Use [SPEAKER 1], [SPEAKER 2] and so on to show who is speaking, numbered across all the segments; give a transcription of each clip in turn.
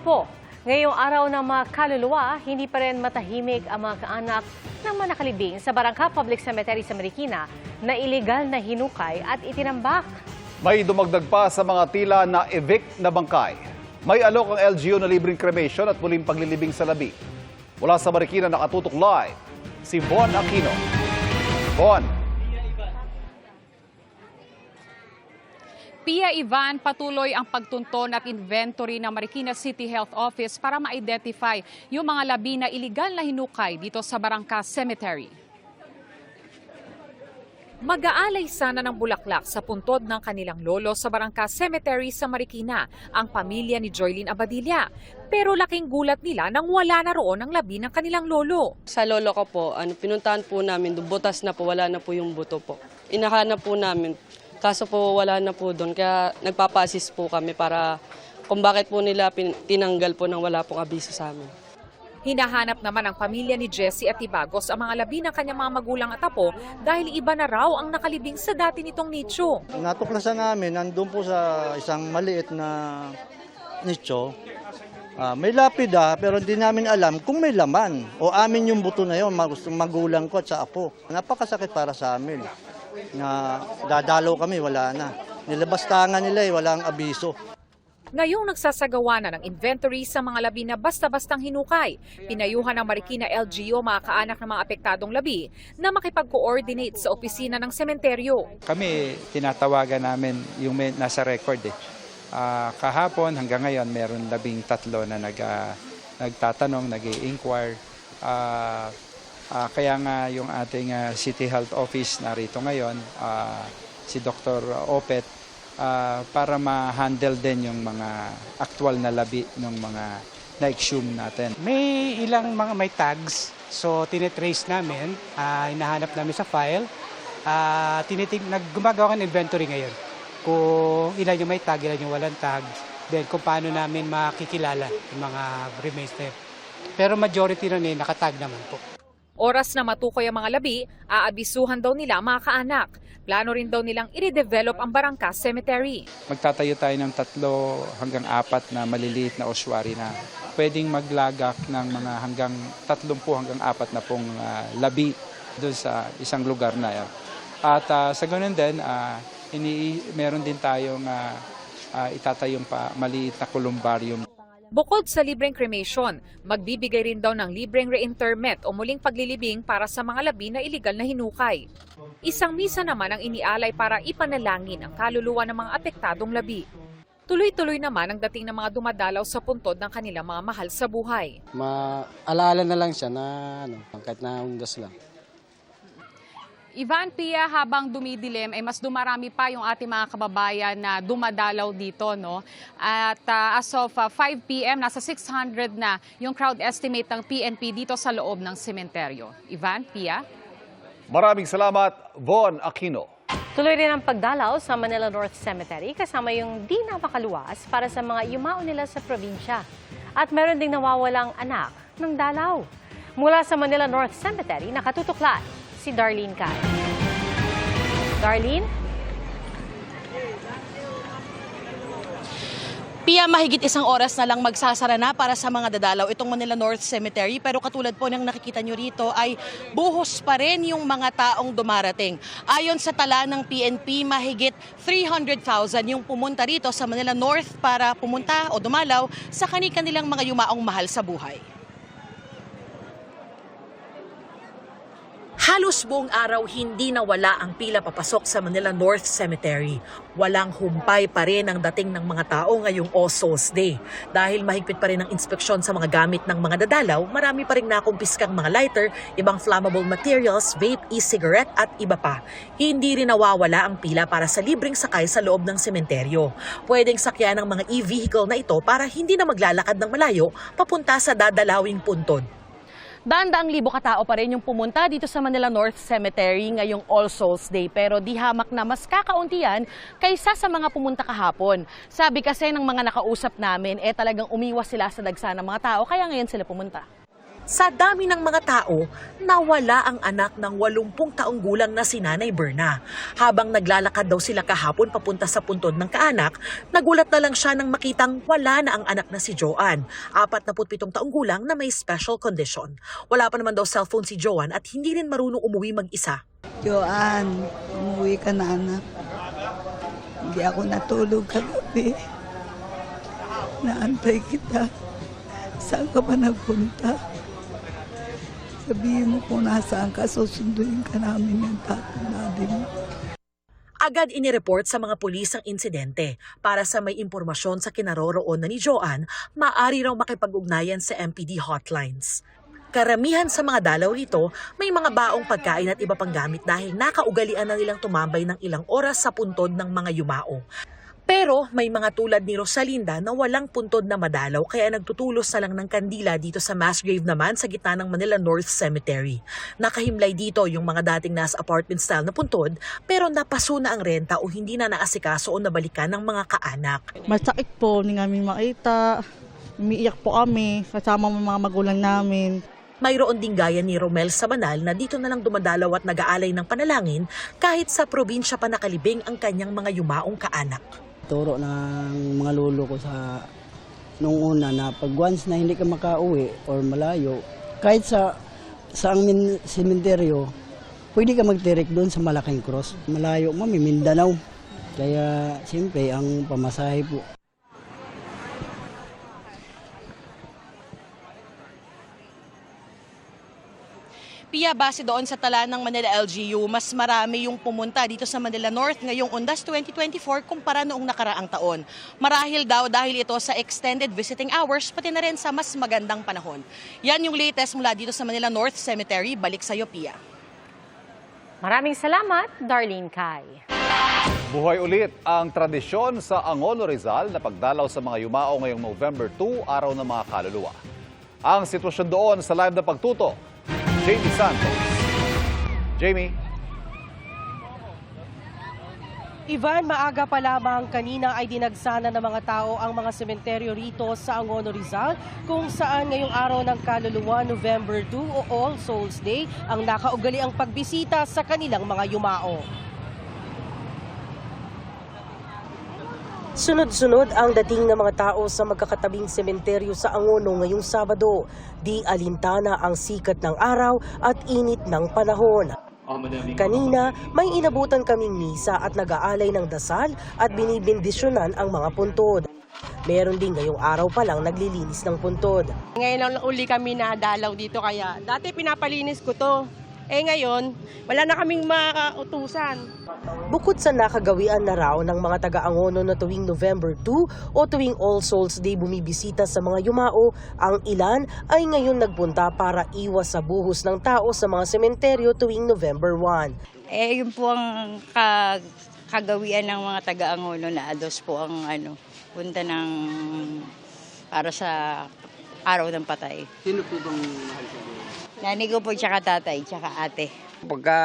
[SPEAKER 1] po. Ngayong araw ng mga kaluluwa, hindi pa rin matahimik ang mga kaanak ng mga nakalibing sa Barangka Public Cemetery sa Marikina na iligal na hinukay at itinambak.
[SPEAKER 2] May dumagdag pa sa mga tila na evict na bangkay. May alok ang LGU na libreng cremation at muling paglilibing sa labi. Mula sa Marikina nakatutok live, si Von Aquino. Von,
[SPEAKER 3] Pia Ivan, patuloy ang pagtunton at inventory ng Marikina City Health Office para ma-identify yung mga labi na iligal na hinukay dito sa Barangka Cemetery.
[SPEAKER 4] Mag-aalay sana ng bulaklak sa puntod ng kanilang lolo sa Barangka Cemetery sa Marikina, ang pamilya ni Joylene Abadilla. Pero laking gulat nila nang wala na roon ang labi ng kanilang lolo.
[SPEAKER 5] Sa lolo ko po, ano, pinuntahan po namin, butas na po, wala na po yung buto po. Inahanap po namin, kaso po wala na po doon. Kaya nagpapasis po kami para kung bakit po nila tinanggal po nang wala pong abiso sa amin.
[SPEAKER 4] Hinahanap naman ng pamilya ni Jessie at Tibagos ang mga labi ng kanyang mga magulang at apo dahil iba na raw ang nakalibing sa dati nitong nicho.
[SPEAKER 6] Natuklasan namin, nandun po sa isang maliit na nicho, ah, may lapida pero hindi namin alam kung may laman o amin yung buto na yun, mag- magulang ko at sa apo. Napakasakit para sa amin na dadalaw kami, wala na. Nilabas tangan nila eh, walang abiso.
[SPEAKER 4] Ngayong nagsasagawa na ng inventory sa mga labi na basta-bastang hinukay, pinayuhan ng Marikina LGU mga kaanak ng mga apektadong labi na makipag-coordinate sa opisina ng sementeryo.
[SPEAKER 7] Kami, tinatawagan namin yung may, nasa record eh. Ah, kahapon hanggang ngayon, meron labing tatlo na nag, ah, nagtatanong, nag inquire kaya nga yung ating ah, City Health Office narito ngayon, ah, si Dr. Opet, ah, para ma-handle din yung mga actual na labi ng mga na-exhume natin.
[SPEAKER 8] May ilang mga may tags, so tinitrace namin, ah, hinahanap namin sa file. Uh, tinitig, naggumagawa ng inventory ngayon. Kung ilan yung may tag, ilan yung walang tag. Then kung paano namin makikilala yung mga remains na yun. Pero majority nun eh, nakatag naman po.
[SPEAKER 4] Oras na matukoy ang mga labi, aabisuhan daw nila mga kaanak. Plano rin daw nilang i-redevelop ang Barangka Cemetery.
[SPEAKER 7] Magtatayo tayo ng tatlo hanggang apat na maliliit na ossuary na pwedeng maglagak ng mga hanggang 30 hanggang apat na pong ah, labi doon sa isang lugar na yan. At ah, sa ganun din, ah, ini meron din tayong ah, ah, itatayong pa maliit na columbarium
[SPEAKER 4] Bukod sa libreng cremation, magbibigay rin daw ng libreng reinterment o muling paglilibing para sa mga labi na iligal na hinukay. Isang misa naman ang inialay para ipanalangin ang kaluluwa ng mga apektadong labi. Tuloy-tuloy naman ang dating ng mga dumadalaw sa puntod ng kanilang mga mahal sa buhay.
[SPEAKER 9] Maalala na lang siya na ano, kahit na undas lang.
[SPEAKER 3] Ivan Pia, habang dumidilim, ay mas dumarami pa yung ating mga kababayan na dumadalaw dito. No? At ah, as of ah, 5 p.m., nasa 600 na yung crowd estimate ng PNP dito sa loob ng sementeryo. Ivan, Pia?
[SPEAKER 2] maraming salamat, Von Aquino.
[SPEAKER 1] Tuloy rin ang pagdalaw sa Manila North Cemetery kasama yung di napakaluwas para sa mga yumao nila sa probinsya. At meron ding nawawalang anak ng dalaw. Mula sa Manila North Cemetery, nakatutok live si Darlene Kai. Darlene?
[SPEAKER 10] Pia, mahigit isang oras na lang magsasara na para sa mga dadalaw itong Manila North Cemetery. Pero katulad po ng nakikita nyo rito ay buhos pa rin yung mga taong dumarating. Ayon sa tala ng PNP, mahigit 300,000 yung pumunta rito sa Manila North para pumunta o dumalaw sa kanilang mga yumaong mahal sa buhay.
[SPEAKER 11] Halos buong araw hindi nawala ang pila papasok sa Manila North Cemetery. Walang humpay pa rin ang dating ng mga tao ngayong All Souls Day. Dahil mahigpit pa rin ang inspeksyon sa mga gamit ng mga dadalaw, marami pa rin nakumpiskang mga lighter, ibang flammable materials, vape, e-cigarette at iba pa. Hindi rin nawawala ang pila para sa libreng sakay sa loob ng sementeryo. Pwedeng sakyan ng mga e-vehicle na ito para hindi na maglalakad ng malayo papunta sa dadalawing puntod.
[SPEAKER 10] Daan-daang libo katao pa rin yung pumunta dito sa Manila North Cemetery ngayong All Souls Day. Pero di hamak na mas kakaunti yan kaysa sa mga pumunta kahapon. Sabi kasi ng mga nakausap namin, eh talagang umiwas sila sa dagsa ng mga tao, kaya ngayon sila pumunta.
[SPEAKER 11] Sa dami ng mga tao, nawala ang anak ng 80 taong gulang na si Nanay Berna. Habang naglalakad daw sila kahapon papunta sa puntod ng kaanak, nagulat na lang siya nang makitang wala na ang anak na si Joanne, 47 taong gulang na may special condition. Wala pa naman daw cellphone si Joanne at hindi rin marunong umuwi mag-isa.
[SPEAKER 12] Joanne, umuwi ka na anak. Hindi ako natulog kagabi. Naantay kita. Saan ka ba nagpunta? Sabihin mo kung nasaan ka, susunduin ka namin ng tatang daddy mo.
[SPEAKER 11] Agad inireport sa mga pulis ang insidente. Para sa may impormasyon sa kinaroroonan ni Joanne, maaari raw makipag-ugnayan sa MPD hotlines. Karamihan sa mga dalaw rito, may mga baong pagkain at iba pang gamit dahil nakaugalian na nilang tumambay ng ilang oras sa puntod ng mga yumao. Pero may mga tulad ni Rosalinda na walang puntod na madalaw kaya nagtutulos na lang ng kandila dito sa mass grave naman sa gitna ng Manila North Cemetery. Nakahimlay dito yung mga dating nasa apartment style na puntod pero napaso na ang renta o hindi na naasikaso o nabalikan ng mga kaanak.
[SPEAKER 12] Masakit po, hindi namin makita. Umiiyak po kami, kasama mo mga magulang namin.
[SPEAKER 11] Mayroon ding gaya ni Romel Samanal na dito na lang dumadalaw at nag-aalay ng panalangin kahit sa probinsya pa nakalibing ang kanyang mga yumaong kaanak.
[SPEAKER 9] Turo ng mga lolo ko sa nung una na pag once na hindi ka makauwi or malayo, kahit sa sa ang min, sementeryo, pwede ka magtirik doon sa malaking cross. Malayo mo, may Mindanao. Kaya siyempre ang pamasahe po.
[SPEAKER 10] Pia, base doon sa tala ng Manila LGU, mas marami yung pumunta dito sa Manila North ngayong Undas 2024 kumpara noong nakaraang taon. Marahil daw dahil ito sa extended visiting hours pati na rin sa mas magandang panahon. Yan yung latest mula dito sa Manila North Cemetery. Balik sa iyo, Pia.
[SPEAKER 1] Maraming salamat, Darlene Kai.
[SPEAKER 2] Buhay ulit ang tradisyon sa Angono Rizal na pagdalaw sa mga yumao ngayong November 2, araw ng mga kaluluwa. Ang sitwasyon doon sa live na pagtuto, Jamie Santos. Jamie.
[SPEAKER 13] Ivan, maaga pa lamang kanina ay dinagsana ng mga tao ang mga sementeryo rito sa Angono Rizal kung saan ngayong araw ng kaluluwa, November 2 o All Souls Day, ang nakaugali ang pagbisita sa kanilang mga yumao. Sunod-sunod ang dating ng mga tao sa magkakatabing sementeryo sa Angono ngayong Sabado. Di alintana ang sikat ng araw at init ng panahon. Kanina, may inabutan kaming misa at nag-aalay ng dasal at binibindisyonan ang mga puntod. Meron din ngayong araw pa lang naglilinis ng puntod.
[SPEAKER 14] Ngayon lang uli kami nadalaw dito kaya dati pinapalinis ko to. Eh ngayon, wala na kaming makautusan.
[SPEAKER 13] Bukod sa nakagawian na raw ng mga taga-Angono na tuwing November 2 o tuwing All Souls Day bumibisita sa mga yumao, ang ilan ay ngayon nagpunta para iwas sa buhos ng tao sa mga sementeryo tuwing November 1.
[SPEAKER 15] Eh, yun po ang ka- kagawian ng mga taga-Angono na ados po ang ano, punta ng para sa araw ng patay.
[SPEAKER 9] Sino po bang mahal sa
[SPEAKER 15] Nani ko po tsaka tatay, tsaka ate.
[SPEAKER 16] Pagka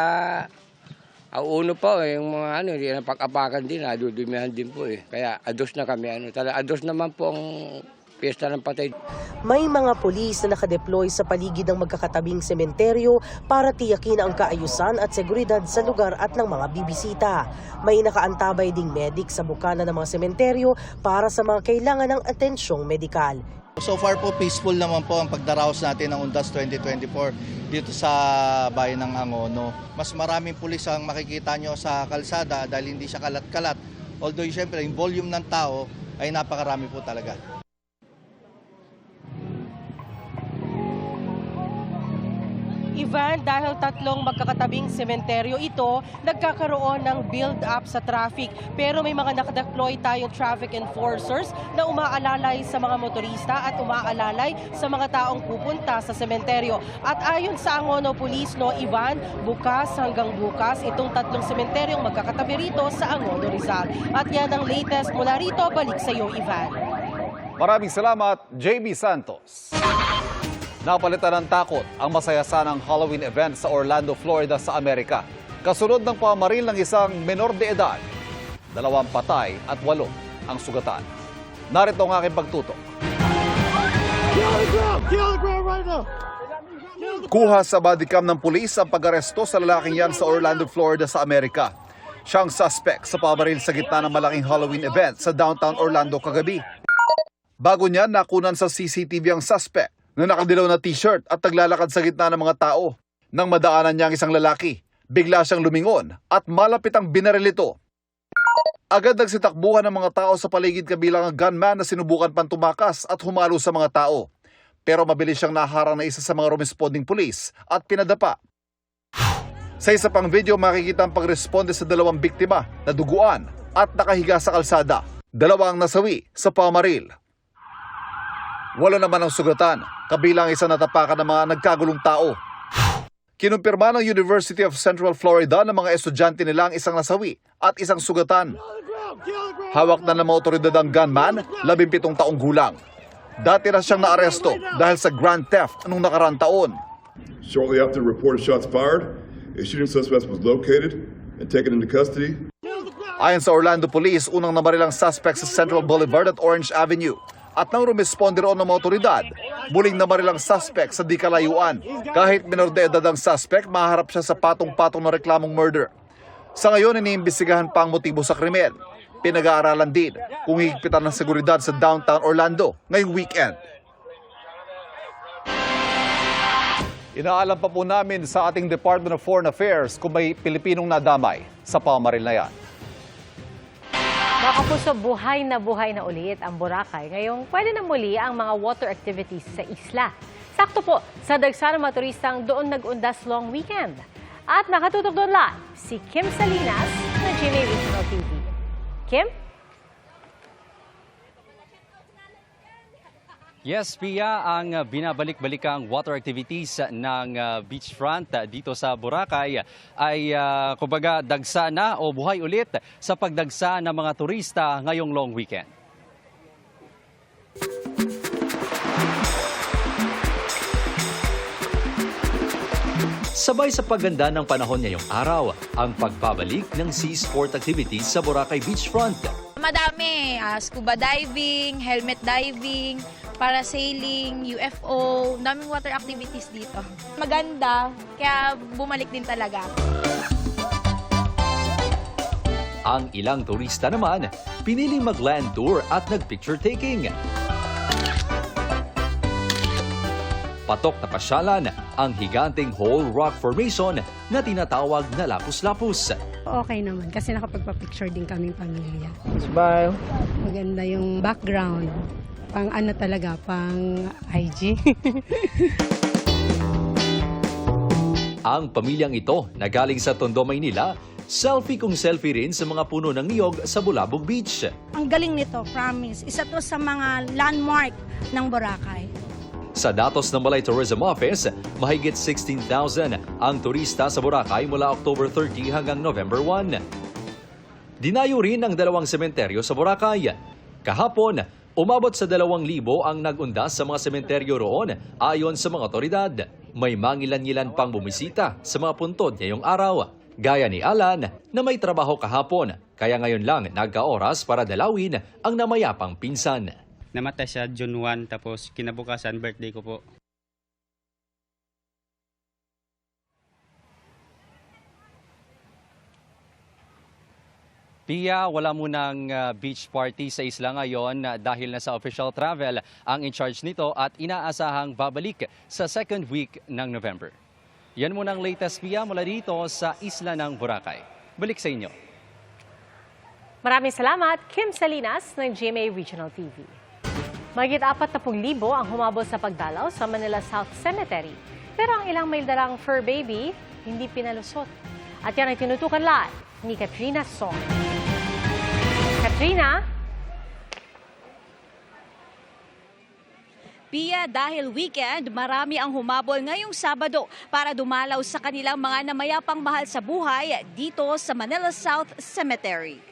[SPEAKER 16] ang uno pa, eh, yung mga ano, hindi na pag-apakan din, nadudumihan din po eh. Kaya ados na kami. Ano, tala, ados naman po ang piyesta ng patay.
[SPEAKER 13] May mga pulis na nakadeploy sa paligid ng magkakatabing sementeryo para tiyakin ang kaayusan at seguridad sa lugar at ng mga bibisita. May nakaantabay ding medic sa bukana ng mga sementeryo para sa mga kailangan ng atensyong medikal.
[SPEAKER 6] So far po, peaceful naman po ang pagdaraos natin ng Undas 2024 dito sa bayan ng Angono. Mas maraming pulis ang makikita nyo sa kalsada dahil hindi siya kalat-kalat. Although siyempre, yung volume ng tao ay napakarami po talaga.
[SPEAKER 13] Ivan, dahil tatlong magkakatabing sementeryo ito, nagkakaroon ng build-up sa traffic. Pero may mga nakadeploy tayong traffic enforcers na umaalalay sa mga motorista at umaalalay sa mga taong pupunta sa sementeryo. At ayon sa Angono Police, no, Ivan, bukas hanggang bukas itong tatlong sementeryong magkakatabi rito sa Angono Rizal. At yan ang latest mula rito. Balik sa iyo, Ivan.
[SPEAKER 2] Maraming salamat, JB Santos. Napalitan ng takot ang masaya sanang Halloween event sa Orlando, Florida sa Amerika. Kasunod ng pamaril ng isang menor de edad. Dalawang patay at walo ang sugatan. Narito ang aking pagtutok. Kuha sa bodycam ng pulis ang pag-aresto sa lalaking yan sa Orlando, Florida sa Amerika. Siya ang suspect sa pabaril sa gitna ng malaking Halloween event sa downtown Orlando kagabi. Bago niya, nakunan sa CCTV ang suspect na nakadilaw na t-shirt at naglalakad sa gitna ng mga tao. Nang madaanan niya ang isang lalaki, bigla siyang lumingon at malapit ang binaril ito. Agad nagsitakbuhan ng mga tao sa paligid kabilang ang gunman na sinubukan pang tumakas at humalo sa mga tao. Pero mabilis siyang naharang na isa sa mga responding pulis at pinadapa. Sa isa pang video makikita ang pagresponde sa dalawang biktima na duguan at nakahiga sa kalsada. Dalawang nasawi sa pamaril. Wala naman ang sugatan, kabilang isa natapakan ng mga nagkagulong tao. Kinumpirma ng University of Central Florida ng mga estudyante nila ang isang nasawi at isang sugatan. Hawak na ng mga otoridad ang gunman, 17 taong gulang. Dati na siyang naaresto dahil sa grand theft noong nakaraang taon.
[SPEAKER 17] Shortly after the reported shots fired, a shooting suspect was located and taken into custody.
[SPEAKER 2] Ayon sa Orlando Police, unang namaril ang suspect sa Central Boulevard at Orange Avenue. At nang rumisponde roon ng mga otoridad, muling namaril ang suspect sa di kalayuan. Kahit minor de edad ang suspect, maharap siya sa patong-patong na reklamong murder. Sa ngayon, iniimbestigahan pa ang motibo sa krimen. Pinag-aaralan din kung higpitan ng seguridad sa downtown Orlando ngayong weekend. Inaalam pa po namin sa ating Department of Foreign Affairs kung may Pilipinong nadamay sa pamaril na yan.
[SPEAKER 1] Mga kapuso, buhay na buhay na ulit ang Boracay. Ngayong pwede na muli ang mga water activities sa isla. Sakto po, sa dagsa ng mga turistang doon nag-undas long weekend. At nakatutok doon live, si Kim Salinas na GMA Regional TV. Kim?
[SPEAKER 18] Yes, Pia, ang uh, binabalik-balikang water activities ng uh, beachfront uh, dito sa Boracay ay uh, kumbaga dagsa na o buhay ulit sa pagdagsa ng mga turista ngayong long weekend.
[SPEAKER 19] Sabay sa paganda ng panahon ngayong araw, ang pagbabalik ng sea sport activities sa Boracay Beachfront.
[SPEAKER 20] Madami, ah, scuba diving, helmet diving, parasailing, UFO, daming water activities dito. Maganda, kaya bumalik din talaga.
[SPEAKER 19] Ang ilang turista naman, piniling mag-land tour at nag-picture taking. Patok na pasyalan ang higanting whole rock formation na tinatawag na lapus-lapus.
[SPEAKER 21] Okay naman kasi nakapagpa-picture din kaming pamilya.
[SPEAKER 22] Smile.
[SPEAKER 21] Maganda yung background. Pang ano talaga, pang IG.
[SPEAKER 19] Ang pamilyang ito na galing sa Tondo, Maynila, selfie kung selfie rin sa mga puno ng niyog sa Bulabog Beach.
[SPEAKER 23] Ang galing nito, promise. Isa to sa mga landmark ng Boracay.
[SPEAKER 19] Sa datos ng Malay Tourism Office, mahigit 16,000 ang turista sa Boracay mula October 30 hanggang November 1. Dinayo rin ang dalawang sementeryo sa Boracay. Kahapon, umabot sa 2,000 ang nag-undas sa mga sementeryo roon ayon sa mga otoridad. May mangilan-ngilan pang bumisita sa mga puntod ngayong araw. Gaya ni Alan na may trabaho kahapon, kaya ngayon lang nagka-oras para dalawin ang namayapang pinsan.
[SPEAKER 24] Namatay siya June 1 tapos kinabukasan birthday ko po.
[SPEAKER 18] Pia, wala munang uh, beach party sa isla ngayon uh, dahil nasa official travel ang in charge nito at inaasahang babalik sa second week ng November. Yan muna ang latest Pia mula dito sa isla ng Boracay. Balik sa inyo.
[SPEAKER 1] Maraming salamat, Kim Salinas ng GMA Regional TV. Mahigit 40,000 ang humabol sa pagdalaw sa Manila South Cemetery. Pero ang ilang may dalang fur baby, hindi pinalusot. At yan ay tinutukan live ni Katrina Song. Katrina?
[SPEAKER 25] Pia, dahil weekend, marami ang humabol ngayong Sabado para dumalaw sa kanilang mga namayapang mahal sa buhay dito sa Manila South Cemetery.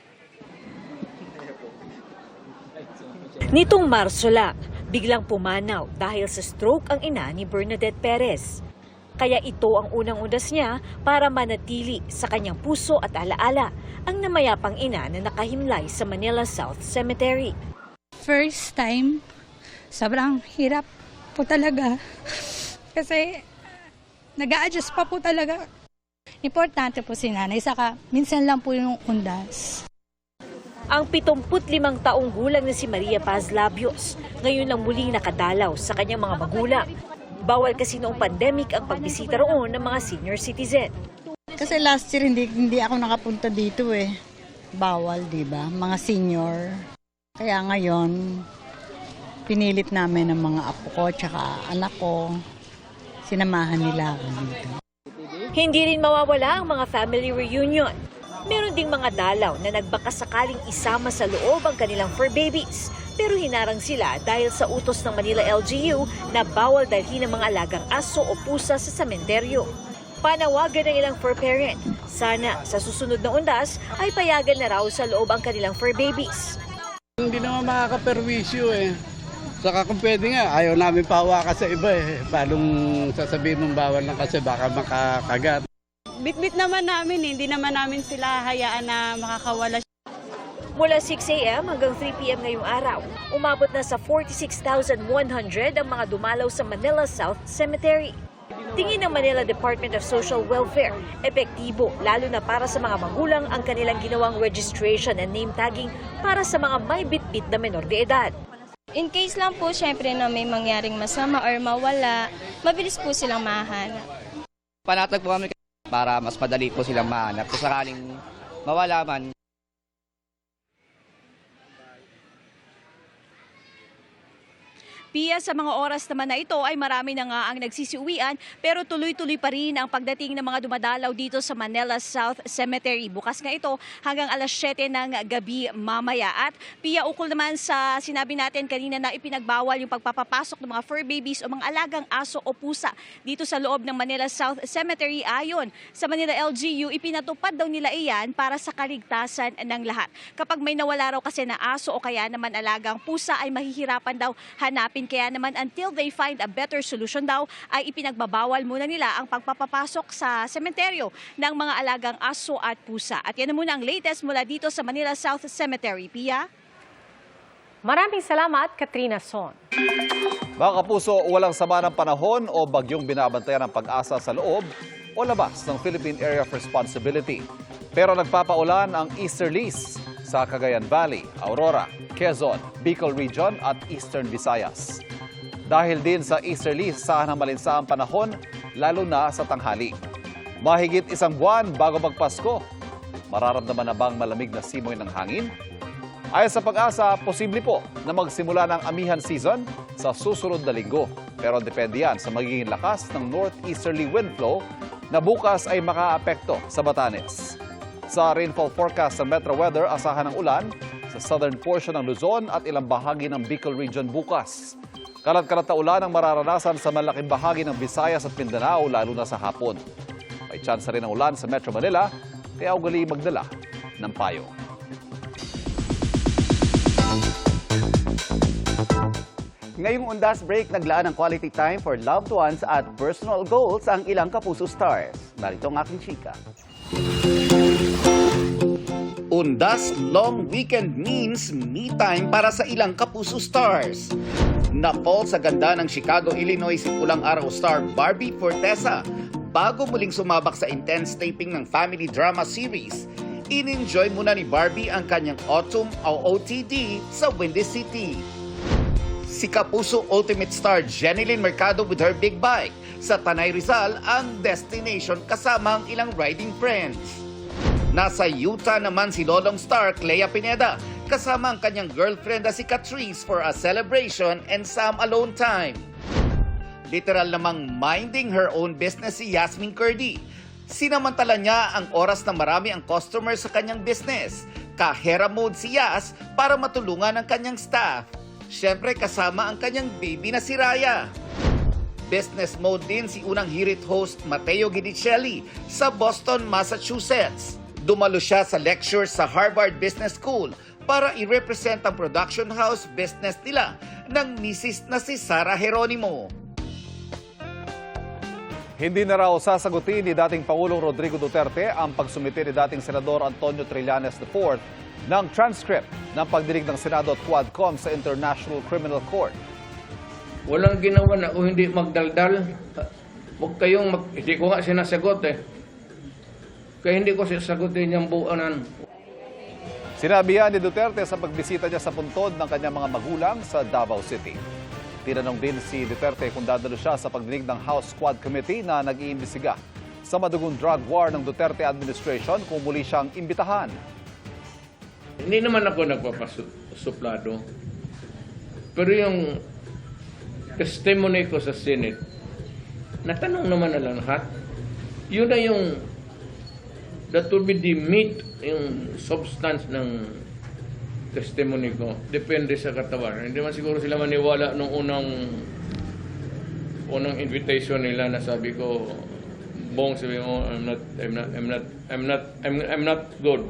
[SPEAKER 4] Nitong Marso lang, biglang pumanaw dahil sa stroke ang ina ni Bernadette Perez. Kaya ito ang unang undas niya para manatili sa kanyang puso at alaala ang namayapang ina na nakahimlay sa Manila South Cemetery.
[SPEAKER 12] First time, sobrang hirap po talaga. Kasi
[SPEAKER 23] nag adjust pa po talaga. Importante po si nanay, saka minsan lang po yung undas.
[SPEAKER 26] Ang 75 taong gulang na si Maria Paz Labios, ngayon lang muling nakadalaw sa kanyang mga magulang. Bawal kasi noong pandemic ang pagbisita roon ng mga senior citizen.
[SPEAKER 27] Kasi last year hindi hindi ako nakapunta dito eh. Bawal, 'di ba? Mga senior. Kaya ngayon pinilit namin ng mga apo ko tsaka anak ko sinamahan nila ako dito.
[SPEAKER 26] Hindi rin mawawala ang mga family reunion. Meron ding mga dalaw na nagbakasakaling isama sa loob ang kanilang fur babies. Pero hinarang sila dahil sa utos ng Manila LGU na bawal dalhin ang mga alagang aso o pusa sa sementeryo. Panawagan ng ilang fur parent, sana sa susunod na undas ay payagan na raw sa loob ang kanilang fur babies.
[SPEAKER 28] Hindi naman makakaperwisyo eh. Saka kung pwede nga, ayaw namin pahawakan sa iba eh. Paanong sasabihin mong bawal lang kasi baka makakagat.
[SPEAKER 20] Bitbit naman namin, hindi naman namin sila hayaan na makakawala.
[SPEAKER 26] Mula 6 a.m. hanggang 3 p.m. ngayong araw, umabot na sa 46,100 ang mga dumalaw sa Manila South Cemetery. Tingin ng Manila Department of Social Welfare, epektibo lalo na para sa mga magulang ang kanilang ginawang registration and name tagging para sa mga may bitbit na menor de edad.
[SPEAKER 29] In case lang po, syempre na may mangyaring masama or mawala, mabilis po silang mahanap.
[SPEAKER 30] Panatag po kami para mas madali po silang mahanap. Kung sakaling mawala man,
[SPEAKER 26] Pia, sa mga oras naman na ito ay marami na nga ang nagsisiuwian pero tuloy-tuloy pa rin ang pagdating ng mga dumadalaw dito sa Manila South Cemetery. Bukas nga ito hanggang alas 7 ng gabi mamaya. At Pia, ukol naman sa sinabi natin kanina na ipinagbawal yung pagpapapasok ng mga fur babies o mga alagang aso o pusa dito sa loob ng Manila South Cemetery. Ayon sa Manila LGU, ipinatupad daw nila iyan para sa kaligtasan ng lahat. Kapag may nawala raw kasi na aso o kaya naman alagang pusa ay mahihirapan daw hanapin kaya naman until they find a better solution daw ay ipinagbabawal muna nila ang pagpapapasok sa sementeryo ng mga alagang aso at pusa. At yan na muna ang latest mula dito sa Manila South Cemetery. Pia?
[SPEAKER 1] Maraming salamat, Katrina Son.
[SPEAKER 2] Mga kapuso, walang sama ng panahon o bagyong binabantayan ng pag-asa sa loob o labas ng Philippine Area of Responsibility. Pero nagpapaulan ang easterlies sa Cagayan Valley, Aurora, Quezon, Bicol Region at Eastern Visayas. Dahil din sa easterlies, saan ang malinsa ang panahon, lalo na sa tanghali. Mahigit isang buwan bago magpasko, mararamdaman na bang malamig na simoy ng hangin? Ayon sa pag-asa, posible po na magsimula ng amihan season sa susunod na linggo. Pero depende yan sa magiging lakas ng northeasterly wind flow na bukas ay makaapekto sa Batanes. Sa rainfall forecast ng Metro Weather, asahan ng ulan sa southern portion ng Luzon at ilang bahagi ng Bicol Region bukas. Kalat-kalat na ulan ang mararanasan sa malaking bahagi ng Visayas at Mindanao lalo na sa hapon. May tsansa rin ng ulan sa Metro Manila, kaya ugali magdala ng payo.
[SPEAKER 31] Ngayong Undas Break, naglaan ng quality time for loved ones at personal goals ang ilang kapuso stars. Narito ang aking chika.
[SPEAKER 22] Undas Long Weekend means me time para sa ilang kapuso stars. Napol sa ganda ng Chicago, Illinois si pulang araw star Barbie Fortesa bago muling sumabak sa intense taping ng family drama series. In-enjoy muna ni Barbie ang kanyang autumn o OTD sa Windy City. Si Kapuso Ultimate Star Jenilyn Mercado with her big bike sa Tanay Rizal ang destination kasama ang ilang riding friends. Nasa Utah naman si Lolong Star Clea Pineda kasama ang kanyang girlfriend na si Catrice for a celebration and some alone time. Literal namang minding her own business si Yasmin Curdy. Sinamantala niya ang oras na marami ang customer sa kanyang business. Kahera mode si Yas para matulungan ang kanyang staff. Siyempre kasama ang kanyang baby na si Raya. Business mode din si unang hirit host Mateo Gidicelli sa Boston, Massachusetts. Dumalo siya sa lecture sa Harvard Business School para i-represent ang production house business nila ng misis na si Sara Geronimo.
[SPEAKER 2] Hindi na raw sasagutin ni dating Pangulong Rodrigo Duterte ang pagsumite ni dating Senador Antonio Trillanes IV ng transcript ng pagdinig ng Senado at Quadcom sa International Criminal Court.
[SPEAKER 16] Walang ginawa na kung hindi magdaldal. Huwag kayong mag... Hindi ko nga sinasagot eh. Kaya hindi ko sasagutin yung buonan.
[SPEAKER 2] Sinabi yan ni Duterte sa pagbisita niya sa puntod ng kanyang mga magulang sa Davao City. Tinanong din si Duterte kung dadalo siya sa pagdinig ng House Squad Committee na nag-iimbestiga sa madugong drug war ng Duterte administration kung muli siyang imbitahan.
[SPEAKER 16] Hindi naman ako nagpapasuplado. Pero yung testimony ko sa Senate, natanong naman na lahat. Yun na yung that will be the meat, yung substance ng testimony ko. Depende sa katawan. Hindi man siguro sila maniwala nung unang unang invitation nila na sabi ko, Bong, sabi mo, I'm not, I'm not, I'm not, I'm not, I'm, I'm not good.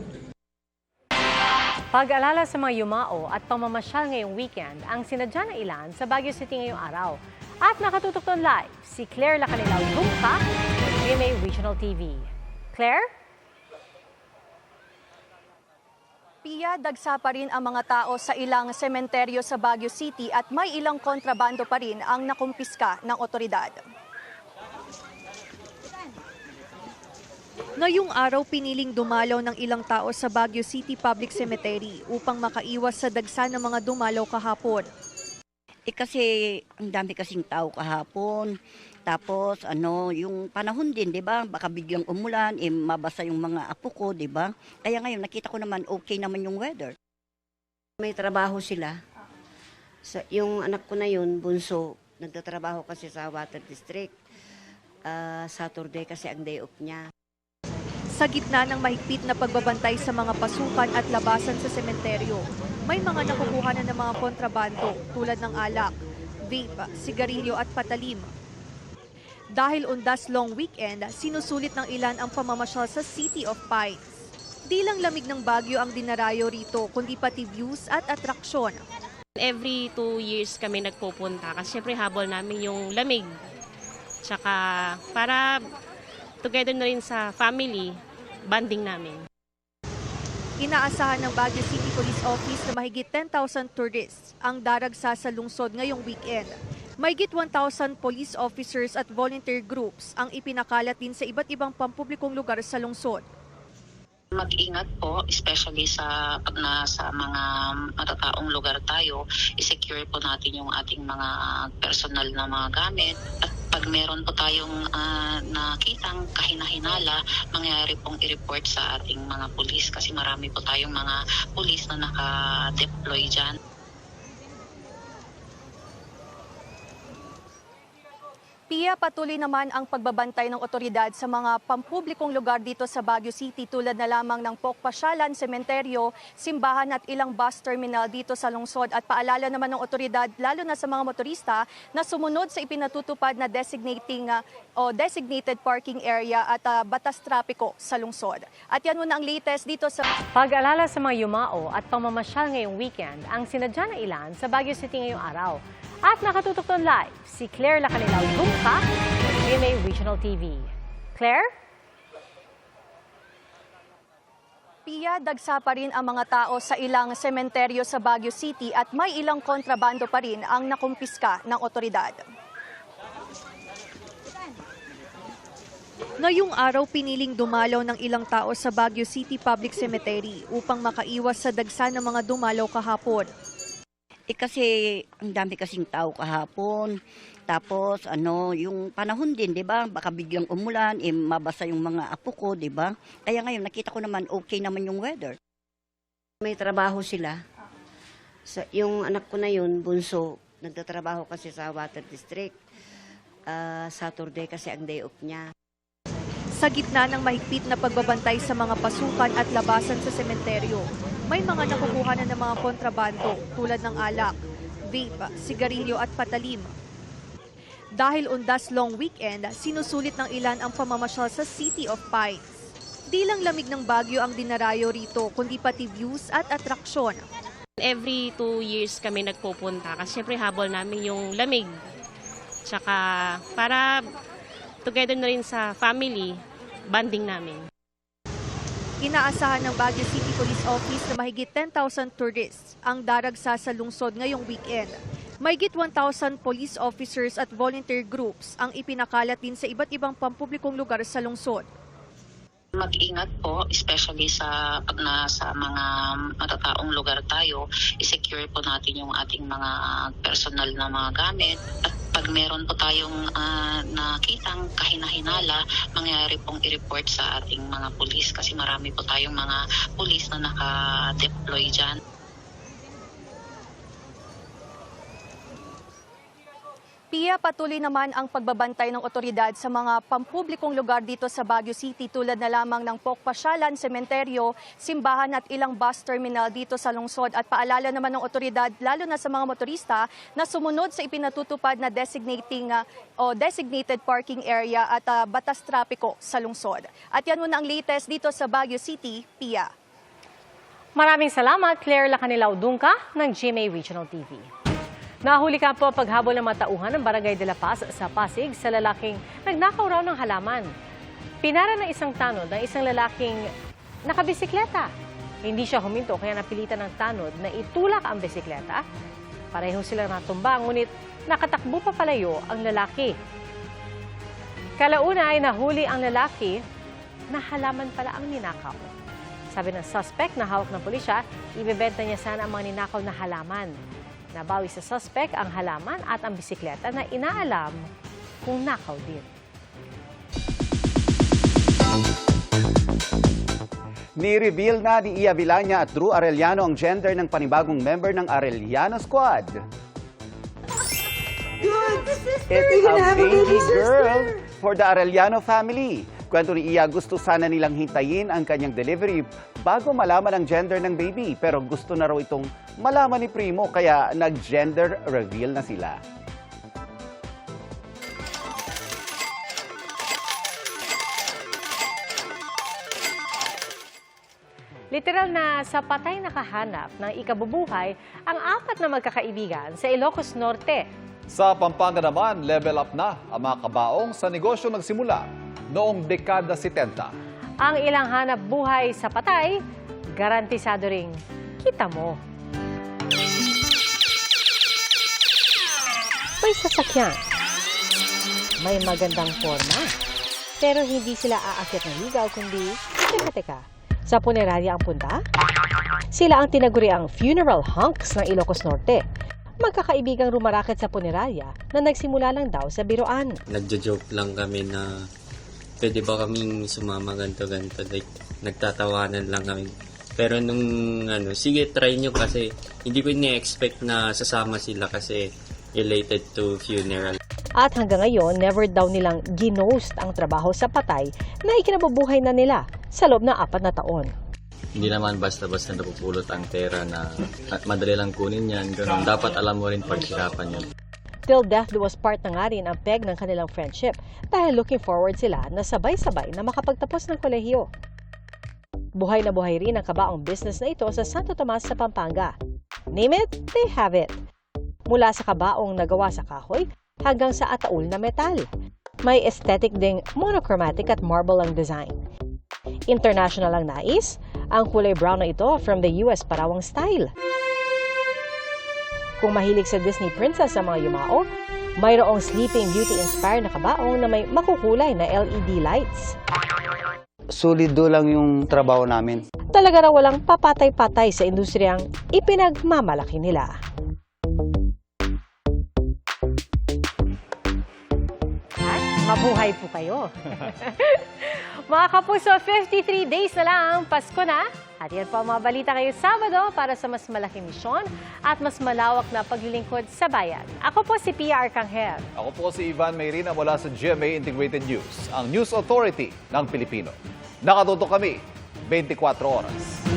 [SPEAKER 1] Pag-alala sa mga yumao at pamamasyal ngayong weekend ang sinadya ng ilan sa Baguio City ngayong araw. At nakatutok doon live, si Claire Lacanilaw Gumpa, GMA Regional TV. Claire?
[SPEAKER 25] Pia, dagsa pa rin ang mga tao sa ilang sementeryo sa Baguio City at may ilang kontrabando pa rin ang nakumpiska ng otoridad. Ngayong araw, piniling dumalaw ng ilang tao sa Baguio City Public Cemetery upang makaiwas sa dagsa ng mga dumalaw kahapon.
[SPEAKER 32] Eh kasi ang dami kasing tao kahapon. Tapos ano, yung panahon din, 'di ba? Baka biglang umulan, eh mabasa yung mga apo ko, 'di ba? Kaya ngayon nakita ko naman okay naman yung weather.
[SPEAKER 33] May trabaho sila. Sa, yung anak ko na yun, bunso, nagtatrabaho kasi sa Water District. Ah, Saturday kasi ang day off niya.
[SPEAKER 25] Sa gitna ng mahigpit na pagbabantay sa mga pasukan at labasan sa sementeryo, may mga nakukuha na ng mga kontrabando tulad ng alak, vape, sigarilyo at patalim. Dahil undas long weekend, sinusulit ng ilan ang pamamasyal sa City of Pines. Di lang lamig ng Baguio ang dinarayo rito, kundi pati views at atraksyon.
[SPEAKER 34] Every two years kami nagpupunta kasi syempre habol namin yung lamig. Tsaka para together na rin sa family, banding namin.
[SPEAKER 25] Inaasahan ng Baguio City Police Office na mahigit 10,000 tourists ang daragsa sa lungsod ngayong weekend. Mahigit 1,000 police officers at volunteer groups ang ipinakalat din sa iba't ibang pampublikong lugar sa lungsod.
[SPEAKER 35] Mag-ingat po, especially sa pag nasa mga matataong lugar tayo, i-secure po natin yung ating mga personal na mga gamit. At pag meron po tayong ah, nakitang kahinahinala, mangyayari pong i-report sa ating mga pulis kasi marami po tayong mga pulis na naka-deploy dyan.
[SPEAKER 25] Pia, patuloy naman ang pagbabantay ng otoridad sa mga pampublikong lugar dito sa Baguio City tulad na lamang ng Pokpasyalan, Sementeryo, Simbahan at ilang bus terminal dito sa lungsod. At paalala naman ng otoridad, lalo na sa mga motorista, na sumunod sa ipinatutupad na designating ah, o designated parking area at ah, batas trapiko sa lungsod. At yan muna ang latest dito sa...
[SPEAKER 1] Pag-alala sa mga yumao at pamamasyal ngayong weekend ang sinadya ng ilan sa Baguio City ngayong araw. At nakatutok doon live, si Claire Lacanilaw Gumpa, GMA Regional TV. Claire?
[SPEAKER 25] Pia, dagsa pa rin ang mga tao sa ilang sementeryo sa Baguio City at may ilang kontrabando pa rin ang nakumpiska ng otoridad. Ngayong araw, piniling dumalaw ng ilang tao sa Baguio City Public Cemetery upang makaiwas sa dagsa ng mga dumalaw kahapon.
[SPEAKER 32] Eh kasi ang dami kasing tao kahapon. Tapos ano, yung panahon din, 'di ba? Baka biglang umulan, eh mabasa yung mga apo ko, 'di ba? Kaya ngayon nakita ko naman okay naman yung weather.
[SPEAKER 33] May trabaho sila. Sa, yung anak ko na yun, bunso, nagtatrabaho kasi sa Water District. Ah, Saturday kasi ang day off niya.
[SPEAKER 25] Sa gitna ng mahigpit na pagbabantay sa mga pasukan at labasan sa sementeryo, may mga nakukuha na ng mga kontrabando tulad ng alak, vape, sigarilyo at patalim. Dahil undas long weekend, sinusulit ng ilan ang pamamasyal sa City of Pines. Di lang lamig ng Baguio ang dinarayo rito, kundi pati views at atraksyon.
[SPEAKER 34] Every two years kami nagpupunta kasi syempre habol namin yung lamig. Tsaka para together na rin sa family, banding namin.
[SPEAKER 25] Inaasahan ng Baguio City Police Office na mahigit 10,000 tourists ang daragsa sa lungsod ngayong weekend.
[SPEAKER 36] Mayigit 1,000 police officers at volunteer groups ang ipinakalat din sa iba't ibang pampublikong lugar sa lungsod.
[SPEAKER 35] Mag-ingat po, especially sa pag nasa mga matataong lugar tayo, i-secure po natin yung ating mga personal na mga gamit. At pag meron po tayong ah, nakitang kahinahinala, mangyayari pong i-report sa ating mga pulis kasi marami po tayong mga pulis na naka-deploy dyan.
[SPEAKER 25] Pia, patuloy naman ang pagbabantay ng otoridad sa mga pampublikong lugar dito sa Baguio City tulad na lamang ng Pokpasyalan, Sementeryo, Simbahan at ilang bus terminal dito sa lungsod. At paalala naman ng otoridad, lalo na sa mga motorista, na sumunod sa ipinatutupad na designating ah, o designated parking area at ah, batas trapiko sa lungsod. At yan muna ang latest dito sa Baguio City, Pia.
[SPEAKER 1] Maraming salamat, Claire Lacanilaw Dungka ng GMA Regional TV. Nahuli ka po paghabol ng matauhan ng Barangay de la Paz sa Pasig sa lalaking nagnakaw raw ng halaman. Pinara ng isang tanod ng isang lalaking nakabisikleta. Hindi siya huminto kaya napilitan ng tanod na itulak ang bisikleta. Pareho silang natumba, ngunit nakatakbo pa palayo ang lalaki. Kalauna ay nahuli ang lalaki na halaman pala ang ninakaw. Sabi ng suspect na hawak ng pulisya, ibebenta niya sana ang mga ninakaw na halaman. Nabawi sa suspect ang halaman at ang bisikleta na inaalam kung nakaw din.
[SPEAKER 37] Ni-reveal na ni Ia Villania at Drew Arellano ang gender ng panibagong member ng Arellano Squad. It's a baby girl for the Arellano family. Kwento ni Iya, gusto sana nilang hintayin ang kanyang delivery bago malaman ang gender ng baby. Pero gusto na raw itong malaman ni Primo kaya nag-gender reveal na sila.
[SPEAKER 1] Literal na sa patay nakahanap ng ikabubuhay ang apat na magkakaibigan sa Ilocos Norte.
[SPEAKER 2] Sa Pampanga naman, level up na ang mga kabaong sa negosyo nagsimula noong dekada 70.
[SPEAKER 1] Ang ilang hanap buhay sa patay, garantisado ring kita mo. May sasakyan. May magandang forma. Pero hindi sila aakyat ng ligaw, kundi, teka teka, sa punerarya ang punta? Sila ang tinaguriang funeral hunks ng Ilocos Norte. Magkakaibigang rumarakit sa punerarya na nagsimula lang daw sa biroan.
[SPEAKER 24] Nagjo-joke lang kami na pwede ba kaming sumama ganto ganto like nagtatawanan lang kami. Pero nung ano, sige try nyo kasi hindi ko ni-expect na sasama sila kasi related to funeral.
[SPEAKER 1] At hanggang ngayon, never daw nilang ginost ang trabaho sa patay na ikinabubuhay na nila sa loob ng apat na taon.
[SPEAKER 29] Hindi naman basta-basta napupulot ang pera na at madali lang kunin yan. Ganun. Dapat alam mo rin paghirapan yun.
[SPEAKER 1] Till death do us part na nga rin ang peg ng kanilang friendship dahil looking forward sila na sabay-sabay na makapagtapos ng kolehiyo. Buhay na buhay rin ang kabaong business na ito sa Santo Tomas sa Pampanga. Name it, they have it. Mula sa kabaong nagawa sa kahoy hanggang sa ataul na metal. May aesthetic ding monochromatic at marble ang design. International ang nais, ang kulay brown na ito from the US parawang style. Kung mahilig sa Disney princess sa mga yumao, mayroong Sleeping Beauty inspired na kabaong na may makukulay na LED lights.
[SPEAKER 38] Solido lang yung trabaho namin.
[SPEAKER 1] Talaga raw walang papatay-patay sa industriyang ipinagmamalaki nila. Mabuhay po kayo. mga kapuso, 53 days na lang, Pasko na. At yan po ang mga balita kayo Sabado para sa mas malaking misyon at mas malawak na paglilingkod sa bayan. Ako po si Pia Arcangel.
[SPEAKER 2] Ako po si Ivan Mayrina mula sa GMA Integrated News, ang News Authority ng Pilipino. Nakatuto kami 24 oras.